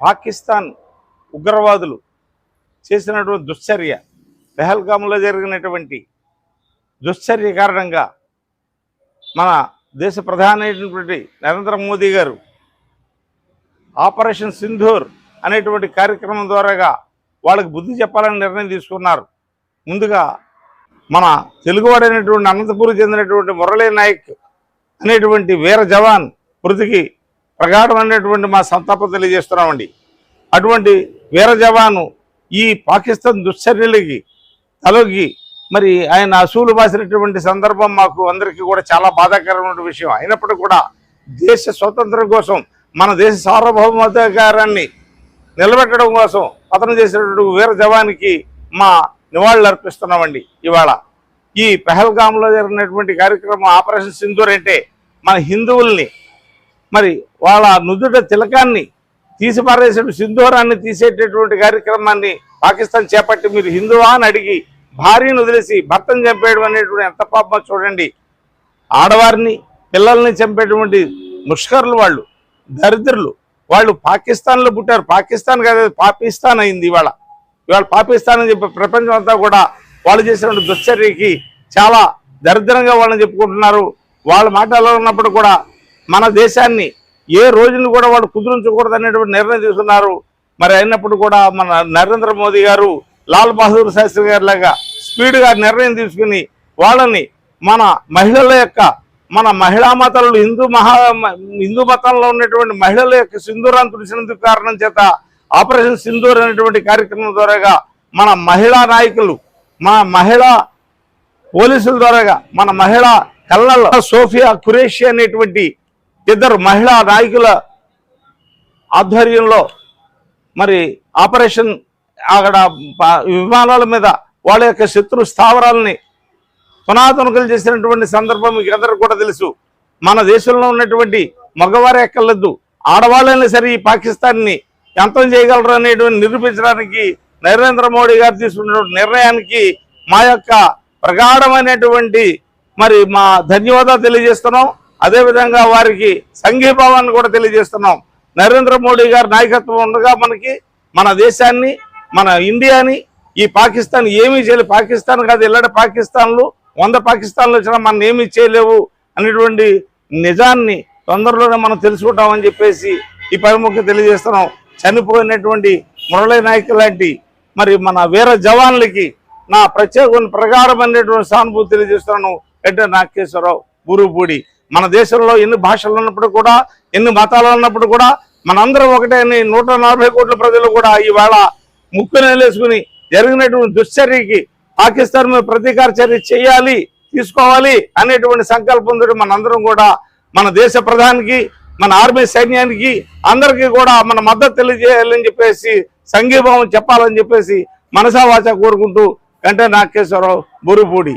పాకిస్తాన్ ఉగ్రవాదులు చేసినటువంటి దుశ్చర్య పెహల్గాంలో జరిగినటువంటి దుశ్చర్య కారణంగా మన దేశ ప్రధాని నరేంద్ర మోదీ గారు ఆపరేషన్ సింధూర్ అనేటువంటి కార్యక్రమం ద్వారాగా వాళ్ళకి బుద్ధి చెప్పాలని నిర్ణయం తీసుకున్నారు. ముందుగా మన తెలుగువాడైనటువంటి అనంతపూర్ చెందినటువంటి మురళీ నాయక్ అనేటువంటి వీర జవాన్ మృతికి ప్రగాఢమైనటువంటి మా సంతాపం తెలియజేస్తున్నామండి. అటువంటి వీర జవాను ఈ పాకిస్తాన్ దుశ్చర్యలకి తలొగి మరి ఆయన అసూలు బాసినటువంటి సందర్భం మాకు అందరికీ కూడా చాలా బాధాకరమైన విషయం. అయినప్పటికీ కూడా దేశ స్వతంత్రం కోసం మన దేశ సార్వభౌమాధికారాన్ని నిలబెట్టడం కోసం పతనం చేసినటువంటి వీర జవానికి మా నివాళులు అర్పిస్తున్నామండి ఇవాళ. ఈ పెహల్గాంలో జరిగినటువంటి కార్యక్రమం ఆపరేషన్ సింధూర్ అంటే మన హిందువుల్ని మరి వాళ్ళ నుదుట తిలకాన్ని తీసి పారేసిన సింధూరాన్ని తీసేటటువంటి కార్యక్రమాన్ని పాకిస్తాన్ చేపట్టి మీరు హిందువా అని అడిగి భార్యను వదిలేసి భర్తను చంపేయడం అనేటువంటి ఎంత పాపం చూడండి. ఆడవారిని పిల్లల్ని చంపేటువంటి ముష్కర్లు వాళ్ళు దరిద్రులు. వాళ్ళు పాకిస్తాన్లో పుట్టారు. పాకిస్తాన్ కాదు పాకిస్తాన్ అయింది ఇవాళ. ఇవాళ పాకిస్తాన్ అని చెప్పి ప్రపంచం అంతా కూడా వాళ్ళు చేసినటువంటి దుశ్చర్యకి చాలా దరిద్రంగా వాళ్ళని చెప్పుకుంటున్నారు. వాళ్ళ మాటల్లో ఉన్నప్పుడు కూడా మన దేశాన్ని ఏ రోజును కూడా వాడు కుదురించకూడదు అనేటువంటి నిర్ణయం తీసుకున్నారు. మరి అయినప్పుడు కూడా మన నరేంద్ర మోదీ గారు లాల్ బహదూర్ శాస్త్రి గారి లాగా స్పీడ్గా నిర్ణయం తీసుకుని వాళ్ళని మన మహిళల యొక్క మన మహిళా మతాలు హిందూ మహా హిందూ మతంలో ఉన్నటువంటి మహిళల యొక్క సింధూరాన్ని తుడిచినందుకు కారణం చేత ఆపరేషన్ సింధూర్ అనేటువంటి కార్యక్రమం ద్వారాగా మన మహిళా నాయకులు మన మహిళా పోలీసుల ద్వారాగా మన మహిళా కళ్ళల్లో సోఫియా ఖురేషి అనేటువంటి ఇద్దరు మహిళా నాయకుల ఆధ్వర్యంలో మరి ఆపరేషన్ అక్కడ విమానాల మీద వాళ్ళ యొక్క శత్రు స్థావరాలని పునాతునకలు చేసినటువంటి సందర్భం మీకు అందరూ కూడా తెలుసు. మన దేశంలో ఉన్నటువంటి మగవారే ఎక్కర్లేదు. ఆడవాళ్ళైనా సరే ఈ పాకిస్తాన్ని ఎంతం చేయగలరు అనేటువంటి నిరూపించడానికి నరేంద్ర మోడీ గారు తీసుకున్నటువంటి నిర్ణయానికి మా యొక్క ప్రగాఢమైనటువంటి మరి మా ధన్యవాదాలు తెలియజేస్తున్నాం. అదేవిధంగా వారికి సంఘీభావాన్ని కూడా తెలియజేస్తున్నాం. నరేంద్ర మోడీ గారి నాయకత్వం ఉండగా మనకి మన దేశాన్ని మన ఇండియాని ఈ పాకిస్తాన్ ఏమీ చేయలేదు. పాకిస్తాన్ కాదు ఇలాంటి పాకిస్తాన్లు వంద పాకిస్తాన్లు వచ్చినా మనం ఏమీ చేయలేవు అనేటువంటి నిజాన్ని తొందరలోనే మనం తెలుసుకుంటామని చెప్పేసి ఈ పరిముఖ్యం తెలియజేస్తున్నాం. చనిపోయినటువంటి మురళీ నాయక్ లాంటి మరి మన వీర జవాన్లకి నా ప్రత్యేక అనేటువంటి సానుభూతి తెలియజేస్తున్నాను. ఎడ్డ నాగేశ్వరరావు గురుపూడి మన దేశంలో ఎన్ని భాషలు ఉన్నప్పుడు కూడా ఎన్ని మతాలు ఉన్నప్పుడు కూడా మనందరం ఒకటే అని నూట నలభై కోట్ల ప్రజలు కూడా ఈవేళ ముక్కు నేలేసుకుని జరిగినటువంటి దుశ్చర్యకి పాకిస్తాన్ మీద ప్రతీకార చర్య చేయాలి తీసుకోవాలి అనేటువంటి సంకల్పంతో మనందరం కూడా మన దేశ ప్రధానికి మన ఆర్మీ సైన్యానికి అందరికీ కూడా మన మద్దతు తెలియజేయాలని చెప్పేసి సంఘీభావం చెప్పాలని చెప్పేసి మనసావాచ కోరుకుంటూ కంటే నాగేశ్వరరావు బురుపూడి